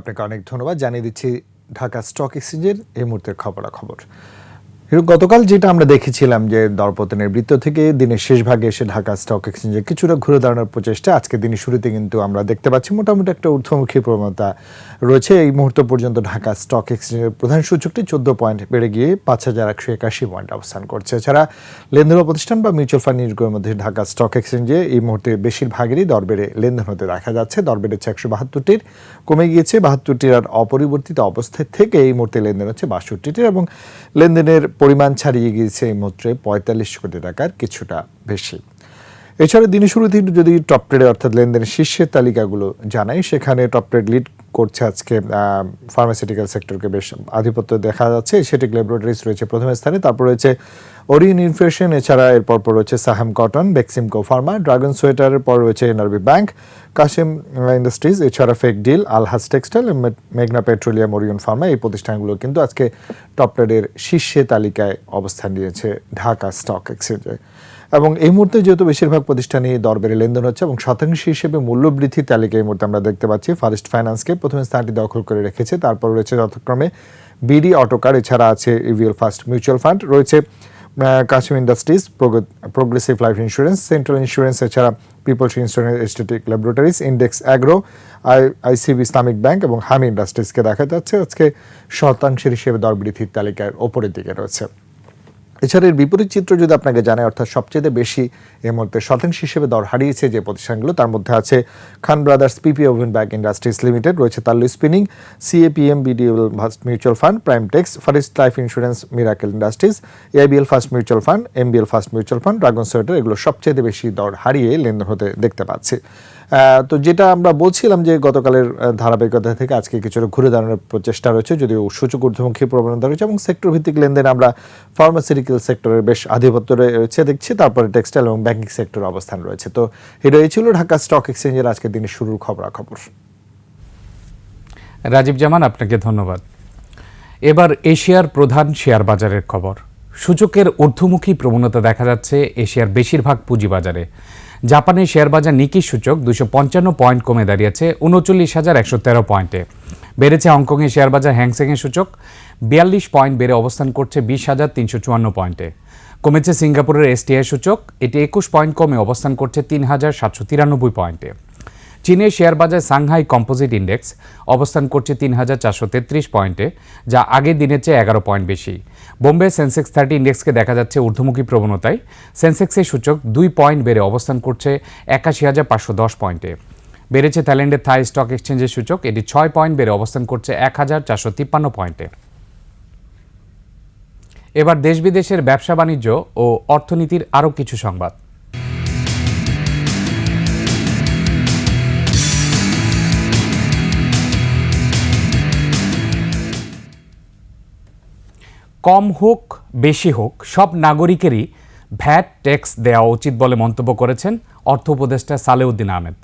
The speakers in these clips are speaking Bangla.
আপনাকে অনেক ধন্যবাদ। জানিয়ে দিচ্ছি ঢাকা স্টক এক্সচেঞ্জের এই মুহূর্তের খবরাখবর। গতকাল যেটা আমরা দেখেছিলাম যে দরপতনের বৃত্ত থেকে দিনের শেষ ভাগে এসে ঢাকা স্টক এক্সচেঞ্জে কিছুটা ঘুরে দাঁড়ানোর প্রচেষ্টা আজকে দিনের শুরুতে কিন্তু আমরা দেখতে পাচ্ছি। মোটামুটি একটা ঊর্ধ্বমুখী প্রবণতা রয়েছে। এই মুহূর্ত পর্যন্ত ঢাকা স্টক এক্সচেঞ্জের প্রধান সূচকটি চোদ্দ পয়েন্ট বেড়ে গিয়ে পাঁচ হাজার একশো একাশি পয়েন্ট অবস্থান করছে। এছাড়া লেনদেন প্রতিষ্ঠান বা মিউচুয়াল ফান্ড মধ্যে ঢাকা স্টক এক্সচেঞ্জে এই মুহূর্তে বেশিরভাগেরই দর বেড়ে লেনদেন হতে দেখা যাচ্ছে। দর বেড়েছে একশো বাহাত্তরটির, কমে গিয়েছে বাহাত্তরটির আর অপরিবর্তিত অবস্থায় থেকে এই মুহূর্তে লেনদেন হচ্ছে বাষট্টিটির এবং লেনদেনের পরিমাণ ছাড়িয়ে গিয়েছে এই মুহূর্তে পঁয়তাল্লিশ কোটি টাকার কিছুটা বেশি। এছাড়া দিনের শুরুতে যদি টপ ট্রেডে অর্থাৎ লেনদেনের শীর্ষের তালিকাগুলো জানাই, সেখানে টপ ট্রেড লিড করছে আজকে ফার্মাসিউটিক্যাল সেক্টরকে বেশ আধিপত্য দেখা যাচ্ছে। সেটি ল্যাবরেটরিজ রয়েছে প্রথম স্থানে, তারপর রয়েছে ওরিয়ন ইনফ্লেশন এছাড়া এরপর পর রয়েছে Saham cotton, Beximco pharma, dragon সোয়েটারের পর রয়েছে এনআরবি ব্যাংক, কাশিম ইন্ডাস্ট্রিজ, এছাড়া ফেক ডিল আলহাস টেক্সটাইল মেঘনা পেট্রোলিয়াম ওরিয়ন ফার্মা, এই প্রতিষ্ঠানগুলো কিন্তু আজকে টপ ট্রেডের শীর্ষে তালিকায় অবস্থান নিয়েছে ঢাকা স্টক এক্সচেঞ্জে। এবং এই মুহূর্তে যেহেতু বেশিরভাগ প্রতিষ্ঠানই দর বেড়ে লেনদেন হচ্ছে এবং শতাংশ হিসেবে মূল্যবৃদ্ধির তালিকা এই মুহূর্তে আমরা দেখতে পাচ্ছি, ফার্স্ট ফাইন্যান্সকে প্রথমে স্থানটি দখল করে রেখেছে, তারপর রয়েছে যথাক্রমে বিডি অটোকার, এছাড়া আছে ইভিএল ফার্স্ট মিউচুয়াল ফান্ড, রয়েছে Kashmir industries progressive life insurance central insurance এছাড়া peoples insurance aesthetic laboratories index agro I ICB Islamic bank এবং হামি ইন্ডাস্ট্রিজকে দেখা যাচ্ছে। আজকে শতাংশের হিসেবে দর বৃদ্ধির তালিকার ওপরের দিকে রয়েছে। এছাড়া এর বিপরীত চিত্র যদি আপনাকে জানায়, অর্থাৎ সবচেয়ে বেশি এর মধ্যে শতাংশ হিসেবে দর হারিয়েছে যে প্রতিষ্ঠানগুলো, তার মধ্যে আছে Khan brothers PP woven bag industries limited, রয়েছে Tallu spinning, CAPM BDL first mutual fund, prime tex first life insurance, miracle industries, AIBL first mutual fund, MBL first mutual fund, dragon sweater, এগুলো সবচেয়ে বেশি দর হারিয়ে লেনদেন হতে দেখতে পাচ্ছি। তো যেটা আমরা বলছিলাম যে গতকালের ধারাবাহিকতা থেকে আজকে কিছুটা ঘুরে দাঁড়ানোর প্রচেষ্টা রয়েছে, যদিও সূচক ঊর্ধ্বমুখী প্রবণতা রয়েছে এবং সেক্টর ভিত্তিক লেনদেন আমরা ফার্মাসিউটিক্যাল সেক্টরের বেশ আধিপত্য রয়েছে দেখছি, তারপরে টেক্সটাইল এবং ব্যাংকিং সেক্টর অবস্থান রয়েছে। তো এটা ছিল ঢাকা স্টক এক্সচেঞ্জের আজকের দিনের শুরুর খবরাখবর। রাজীব জামান, আপনাকে ধন্যবাদ। এবার এশিয়ার প্রধান শেয়ার বাজারের খবর। সূচকের ঊর্ধ্বমুখী প্রবণতা দেখা যাচ্ছে এশিয়ার বেশিরভাগ পুঁজিবাজারে। জাপানের শেয়ার বাজার নিকি সূচক দুশো পঞ্চান্ন পয়েন্ট কমে দাঁড়িয়েছে, উনচল্লিশ হাজার একশো তেরো পয়েন্টে। বেড়েছে হংকংয়ের শেয়ার বাজার হ্যাংসেংয়ের সূচক, বিয়াল্লিশ পয়েন্ট বেড়ে অবস্থান করছে বিশ হাজার তিনশো চুয়ান্ন পয়েন্টে। কমেছে সিঙ্গাপুরের এসটিআই সূচক, এটি একুশ পয়েন্ট কমে অবস্থান করছে তিন হাজার সাতশো তিরানব্বই পয়েন্টে। চীনের শেয়ার বাজার সাংহাই কম্পোজিট ইন্ডেক্স অবস্থান করছে তিন হাজার চারশো তেত্রিশ পয়েন্টে, যা আগের দিনের চেয়ে এগারো পয়েন্ট বেশি। বোম্বে সেন্সেক্স থার্টি ইন্ডেক্সকে দেখা যাচ্ছে ঊর্ধ্বমুখী প্রবণতায়। সেন্সেক্সের সূচক দুই পয়েন্ট বেড়ে অবস্থান করছে একাশি হাজার পাঁচশো দশ পয়েন্টে। বেড়েছে থাইল্যান্ডের থাই স্টক এক্সচেঞ্জের সূচক, এটি ছয় পয়েন্ট বেড়ে অবস্থান করছে এক হাজার চারশো তিপ্পান্ন পয়েন্টে। এবার দেশ বিদেশের ব্যবসা বাণিজ্য ও অর্থনীতির আরও কিছু সংবাদ। কম হোক, বেশি হোক, সব নাগরিকেরই ভ্যাট ট্যাক্স দেওয়া উচিত বলে মন্তব্য করেছেন অর্থ উপদেষ্টা সালেউদ্দিন আহমেদ।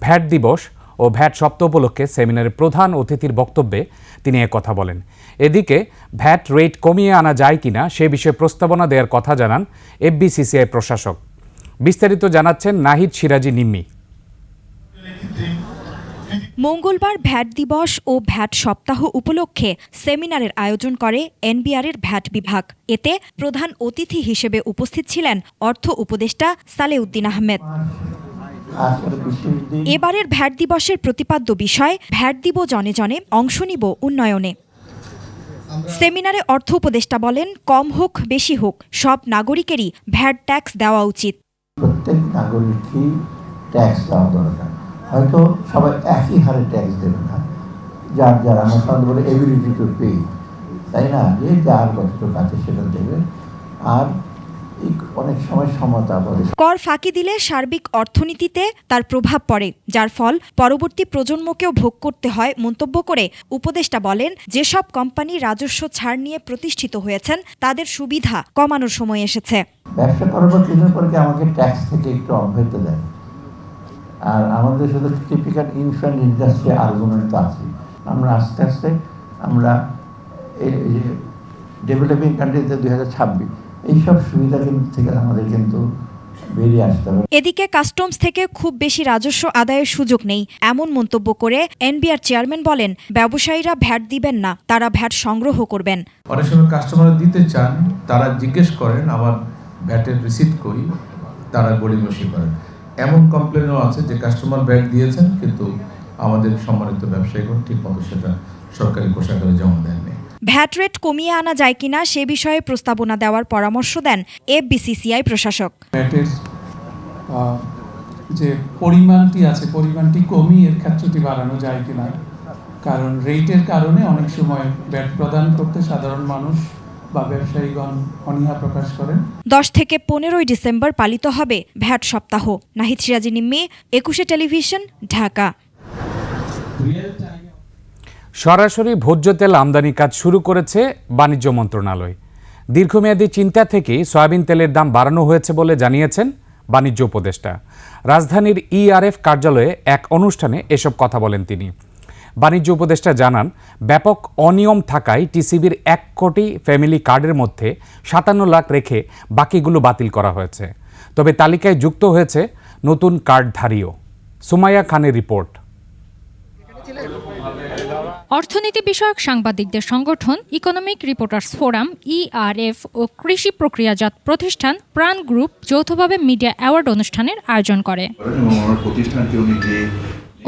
ভ্যাট দিবস ও ভ্যাট সপ্তাহ উপলক্ষে সেমিনারের প্রধান অতিথির বক্তব্যে তিনি কথা বলেন। এদিকে, ভ্যাট রেট কমিয়ে আনা যায় কিনা সে বিষয়ে প্রস্তাবনা দেওয়ার কথা জানান এফবিসিসিআই প্রশাসক। বিস্তারিত জানাচ্ছেন নাহিদ সিরাজি নিম্মি। মঙ্গলবার ভ্যাট দিবস ও ভ্যাট সপ্তাহ উপলক্ষে সেমিনারের আয়োজন করে এনবিআরের ভ্যাট বিভাগ। এতে প্রধান অতিথি হিসেবে উপস্থিত ছিলেন অর্থ উপদেষ্টা সালেউদ্দিন আহমেদ। এবারের ভ্যাট দিবসের প্রতিপাদ্য বিষয়, ভ্যাট দিব জনে জনে অংশ নিব উন্নয়নে। সেমিনারে অর্থ উপদেষ্টা বলেন, কম হোক, বেশি হোক, সব নাগরিকেরই ভ্যাট ট্যাক্স দেওয়া উচিত। প্রত্যেক নাগরিকই ট্যাক্স দেওয়া দরকার। হয়তো সবাই একই হারে ট্যাক্স দেবে না। যার যার আমার সঙ্গে বলে এবিলিটি টু পে তাই না? যে যার কতটুকু আছে সেটা দেবে। আর অনেক সময় সমতা বলে। কর ফাঁকি দিলে সার্বিক অর্থনীতিতে তার প্রভাব পড়ে যার ফল পরবর্তী প্রজন্মকেও ভোগ করতে হয় মন্তব্য করে উপদেষ্টা বলেন যেসব কোম্পানি রাজস্ব ছাড় নিয়ে প্রতিষ্ঠিত হয়েছেন তাদের সুবিধা কমানোর সময় এসেছে। ব্যবসা করার পরে আমাকে ট্যাক্স থেকে একটু অব্যাহত দেয়? আর আমাদের শুধু টিপিক্যাল ইনফ্যান্ট ইন্ডাস্ট্রি আর্গুমেন্ট আছে। আমরা আস্তে আস্তে আমরা ডেভেলপিং কান্ট্রিতে দুই হাজার ছাব্বিশ এইসব সুবিধা কিন্তু থেকে আমাদের কিন্তু বেরিয়ে আসতে হবে। এদিকে কাস্টমস থেকে খুব বেশি রাজস্ব আদায়ের সুযোগ নেই। এমন মন্তব্য করে এনবিআর চেয়ারম্যান বলেন ব্যবসায়ীরা ভ্যাট দিবেন না তারা ভ্যাট সংগ্রহ করবেন। অনেক সময় কাস্টমাররা দিতে চান তারা জিজ্ঞেস করেন আমার ভ্যাটের রিসিপ্ট কই? তারা গড়িমসি করেন। এমন কমপ্লেনও আছে যে কাস্টমার ব্যাগ দিয়েছেন কিন্তু আমাদের সম্মানিত ব্যবসায়ীগণ ঠিক মতো সেটা সরকারি কোষাগারে জমা দেননি। ভ্যাট রেট কমিয়ে আনা যায় কিনা সে বিষয়ে প্রস্তাবনা দেওয়ার পরামর্শ দেন এফবিসিসিআই প্রশাসক। ব্যাটের যে পরিমাণটি আছে পরিমাণটি কমিয়ে এর ক্ষেত্রটি বাড়ানো যায় কিনা কারণ রেটের কারণে অনেক সময় ব্যাট প্রদান করতে সাধারণ মানুষ বা ব্যবসায়ীগণ অনীহা প্রকাশ করেন। দশ থেকে পনেরোই ডিসেম্বর পালিত হবে ভ্যাট সপ্তাহ। নাহিদ সিরাজি নিম্মি একুশে টেলিভিশন ঢাকা। সরাসরি ভোজ্য তেল আমদানি কাজ শুরু করেছে বাণিজ্য মন্ত্রণালয়। দীর্ঘমেয়াদী চিন্তা থেকেই সয়াবিন তেলের দাম বাড়ানো হয়েছে বলে জানিয়েছেন বাণিজ্য উপদেষ্টা। রাজধানীর ইআরএফ কার্যালয়ে এক অনুষ্ঠানে এসব কথা বলেন তিনি। বাণিজ্য উপদেষ্টা জানান ব্যাপক অনিয়ম থাকায় টিসিবির এক কোটি ফ্যামিলি কার্ডের মধ্যে সাতান্ন লাখ রেখে বাকিগুলো বাতিল করা হয়েছে। তবে তালিকায় যুক্ত হয়েছে নতুন কার্ডধারীও। সুমাইয়া খানের রিপোর্ট। অর্থনীতি বিষয়ক সাংবাদিকদের সংগঠন ইকোনমিক রিপোর্টার্স ফোরাম ইআরএফ ও কৃষি প্রক্রিয়াজাত প্রতিষ্ঠান প্রাণ গ্রুপ যৌথভাবে মিডিয়া অ্যাওয়ার্ড অনুষ্ঠানের আয়োজন করে।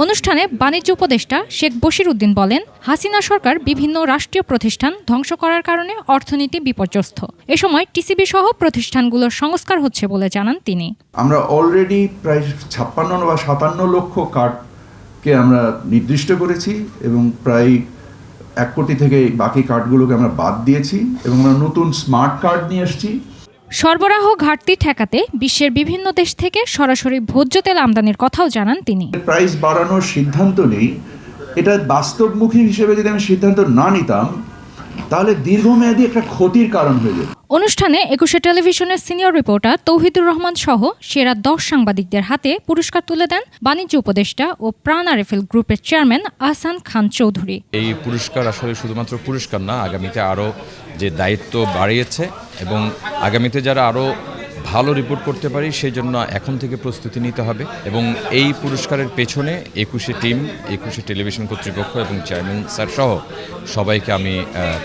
অনুষ্ঠানে বাণিজ্য উপদেষ্টা শেখ বশির উদ্দিন বলেন, হাসিনা সরকার বিভিন্ন রাষ্ট্রীয় প্রতিষ্ঠান ধ্বংস করার কারণে অর্থনীতি বিপর্যস্ত। এ সময় টিসিবি সহ প্রতিষ্ঠানগুলোর সংস্কার হচ্ছে বলে জানান তিনি। আমরা অলরেডি প্রায় ছাপ্পান্ন বা সাতান্ন লক্ষ কার্ডকে আমরা নির্দিষ্ট করেছি এবং প্রায় এক কোটি থেকে বাকি কার্ডগুলোকে আমরা বাদ দিয়েছি এবং আমরা নতুন স্মার্ট কার্ড নিয়ে এসেছি। সরবরাহ ঘাটতি ঠেকাতে বিশ্বের বিভিন্ন দেশ থেকে সরাসরি ভোজ্য তেল আমদানির কথাও জানান তিনি। প্রাইস বাড়ানোর সিদ্ধান্ত নেই। এটা বাস্তবমুখী হিসেবে যদি আমি সিদ্ধান্ত না নিতাম তাহলে দীর্ঘমেয়াদী একটা ক্ষতির কারণ হয়ে যাবে। অনুষ্ঠানে একুশে টেলিভিশনের সিনিয়র রিপোর্টার তৌহিদুর রহমান সহ সেরা দশ সাংবাদিকদের হাতে পুরস্কার তুলে দেন বাণিজ্য উপদেষ্টা ও প্রাণ আরেফেল গ্রুপের চেয়ারম্যান আহসান খান চৌধুরী। এই পুরস্কার আসলে শুধুমাত্র পুরস্কার না আগামীতে আরও যে দায়িত্ব বাড়িয়েছে এবং আগামীতে যারা আরও ভালো রিপোর্ট করতে পারি সেই জন্য এখন থেকে প্রস্তুতি নিতে হবে এবং এই পুরস্কারের পেছনে একুশে টিম একুশে টেলিভিশন কর্তৃপক্ষ এবং চেয়ারম্যান স্যার সহ সবাইকে আমি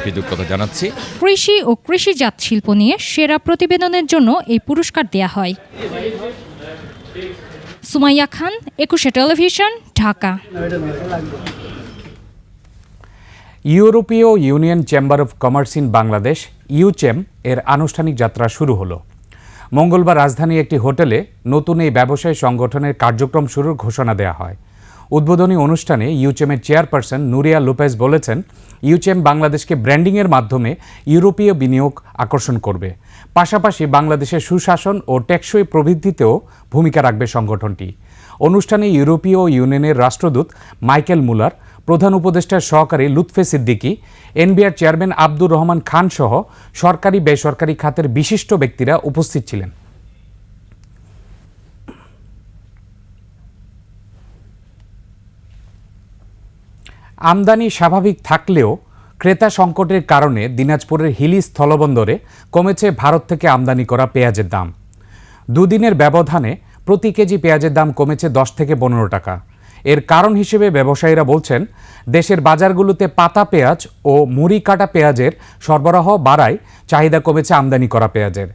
কৃতজ্ঞতা জানাচ্ছি। কৃষি ও কৃষিজাত শিল্প নিয়ে সেরা প্রতিবেদনের জন্য এই পুরস্কার দেয়া হয়। সুমাইয়া খান একুশে টেলিভিশন ঢাকা। ইউরোপীয় union chamber of commerce in Bangladesh EuroCham এর আনুষ্ঠানিক যাত্রা শুরু হলো। মঙ্গলবার রাজধানী একটি হোটেলে নতুন এই ব্যবসায়ী সংগঠনের কার্যক্রম শুরুর ঘোষণা দেওয়া হয়। উদ্বোধনী অনুষ্ঠানে ইউচেমের চেয়ারপারসন নুরিয়া লোপেজ বলেছেন, ইউচেম বাংলাদেশকে ব্র্যান্ডিংয়ের মাধ্যমে ইউরোপীয় বিনিয়োগ আকর্ষণ করবে। পাশাপাশি বাংলাদেশের সুশাসন ও টেকসই প্রবৃদ্ধিতেও ভূমিকা রাখবে সংগঠনটি। অনুষ্ঠানে ইউরোপীয় ইউনিয়নের রাষ্ট্রদূত মাইকেল মুলার প্রধান উপদেষ্টার সহকারী লুৎফে সিদ্দিকী, এনবিআর চেয়ারম্যান আব্দুর রহমান খান সহ সরকারি বেসরকারি খাতের বিশিষ্ট ব্যক্তিরা উপস্থিত ছিলেন। আমদানি স্বাভাবিক থাকলেও ক্রেতা সংকটের কারণে দিনাজপুরের হিলি স্থলবন্দরে কমেছে ভারত থেকে আমদানি করা পেঁয়াজের দাম। দুদিনের ব্যবধানে প্রতি কেজি পেঁয়াজের দাম কমেছে দশ থেকে পনেরো টাকা। এর কারণ হিসেবে ব্যবসায়ীরা বলছেন, দেশের বাজারগুলোতে পাতা পেঁয়াজ ও মুড়ি কাটা পেঁয়াজের সরবরাহ বাড়ায় চাহিদা কমেছে আমদানি করা পেঁয়াজের।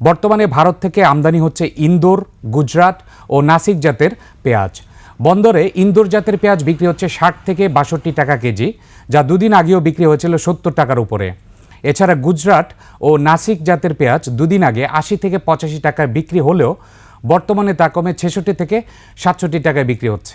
বর্তমানে ভারত থেকে আমদানি হচ্ছে ইন্দোর, গুজরাট ও নাসিক জাতের পেঁয়াজ। বন্দরে ইন্দোর জাতের পেঁয়াজ বিক্রি হচ্ছে ষাট থেকে বাষট্টি টাকা কেজি, যা দুদিন আগেও বিক্রি হয়েছিল সত্তর টাকার উপরে। এছাড়া গুজরাট ও নাসিক জাতের পেঁয়াজ দুদিন আগে আশি থেকে পঁচাশি টাকায় বিক্রি হলেও বর্তমানে তা কমে ছেষট্টি থেকে সাতষট্টি টাকায় বিক্রি হচ্ছে।